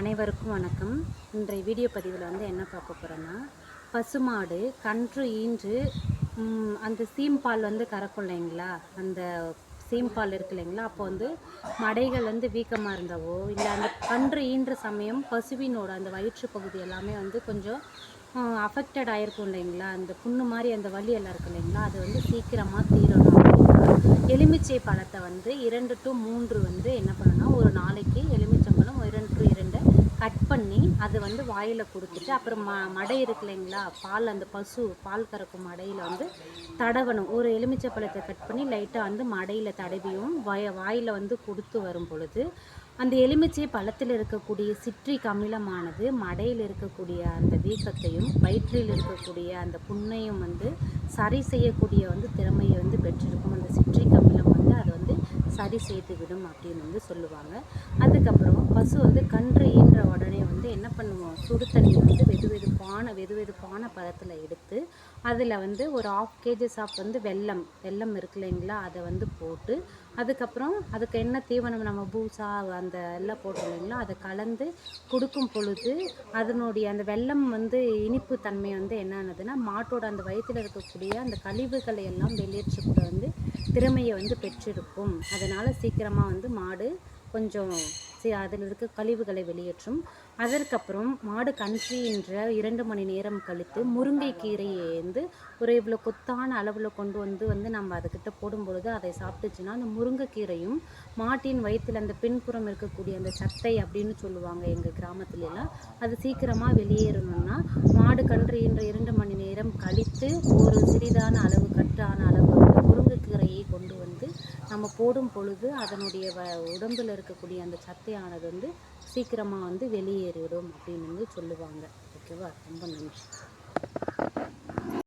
அனைவருக்கும் வணக்கம். இன்றைய வீடியோ பதிவில் வந்து என்ன பார்க்க போகிறோன்னா பசுமாடு கன்று ஈன்று அந்த சீம்பால் வந்து கறக்கும் இல்லைங்களா? அந்த சீம்பால் இருக்கு இல்லைங்களா? அப்போ வந்து மடைகள் வந்து வீக்கமாக இருந்தவோ இல்லை அந்த கன்று ஈன்ற சமயம் பசுவினோட அந்த வயிற்று பகுதி எல்லாமே வந்து கொஞ்சம் அஃபெக்டட் ஆகிருக்கும் இல்லைங்களா? அந்த புண்ணு மாதிரி அந்த வலி எல்லாம் இருக்கு இல்லைங்களா? அது வந்து சீக்கிரமாக தீரணும் எலுமிச்சை பழத்தை வந்து இரண்டு டு மூன்று வந்து என்ன பண்ணணும்னா ஒரு நாளைக்கு எலுமிச்சை இரண்டு டு இரண்டு கட் பண்ணி அதை வந்து வாயில் கொடுத்துட்டு அப்புறம் ம மடை இருக்கு இல்லைங்களா பால் அந்த பசு பால் கறக்கும் மடையில் வந்து தடவணும். ஒரு எலுமிச்சை பழத்தை கட் பண்ணி லைட்டாக வந்து மடையில் தடவியும் வாய வாயில் வந்து கொடுத்து வரும் பொழுது அந்த எலுமிச்சை பழத்தில் இருக்கக்கூடிய சிட்ரிக் அமிலமானது மடையில் இருக்கக்கூடிய அந்த வீக்கத்தையும் வயிற்றில் இருக்கக்கூடிய அந்த புண்ணையும் வந்து சரி செய்யக்கூடிய வந்து திறமையை வந்து பெற்றிருக்கும். அந்த சிட்ரிக் அமிலம் வந்து அதை வந்து சரி செய்து விடும் அப்படின்னு வந்து சொல்லுவாங்க. அதுக்கப்புறம் பசு வந்து கன்று ஈன்ற உடனே என்ன பண்ணுவோம்? சுடு தண்ணி வந்து வெது வெதுப்பான வெது வெதுப்பான பதத்தில் எடுத்து அதில் வந்து ஒரு ஆஃப் கேஜஸ் ஆஃப் வந்து வெல்லம் வெல்லம் இருக்கு இல்லைங்களா? அதை வந்து போட்டு அதுக்கப்புறம் அதுக்கு என்ன தீவனம் நம்ம பூசா அந்த எல்லாம் போட்டோம் இல்லைங்களா? அதை கலந்து கொடுக்கும் பொழுது அதனுடைய அந்த வெல்லம் வந்து இனிப்பு தன்மை வந்து என்னன்னதுன்னா மாட்டோட அந்த வயிற்றில் இருக்கக்கூடிய அந்த கழிவுகளை எல்லாம் வெளியேற்றக்கூட வந்து திறமையை வந்து பெற்றிருக்கும். அதனால் சீக்கிரமாக வந்து மாடு கொஞ்சம் சி- அதில் இருக்க கழிவுகளை வெளியேற்றும். அதற்கப்புறம் மாடு கன்றுன்ற இரண்டு மணி நேரம் கழித்து முருங்கை கீரையை வந்து ஒரு இவ்வளோ கொத்தான அளவில் கொண்டு வந்து வந்து நம்ம அதுக்கிட்ட போடும்பொழுது அதை சாப்பிட்டுச்சுன்னா அந்த முருங்கைக்கீரையும் மாட்டின் வயிற்றில் அந்த பின்புறம் இருக்கக்கூடிய அந்த சத்தை அப்படின்னு சொல்லுவாங்க எங்கள் கிராமத்துலலாம் அது சீக்கிரமாக வெளியேறணும்னா மாடு கன்று என்ற இரண்டு மணி நேரம் கழித்து ஒரு சிறிதான அளவு கற்றான அளவு வந்து முருங்கைக்கீரையை கொண்டு வந்து நம்ம போடும் பொழுது அதனுடைய வ உடம்பில் இருக்கக்கூடிய அந்த சத்தையானது வந்து சீக்கிரமாக வந்து வெளியேறிடும் அப்படின்னு வந்து சொல்லுவாங்க. ஓகேவா? ரொம்ப நன்றி.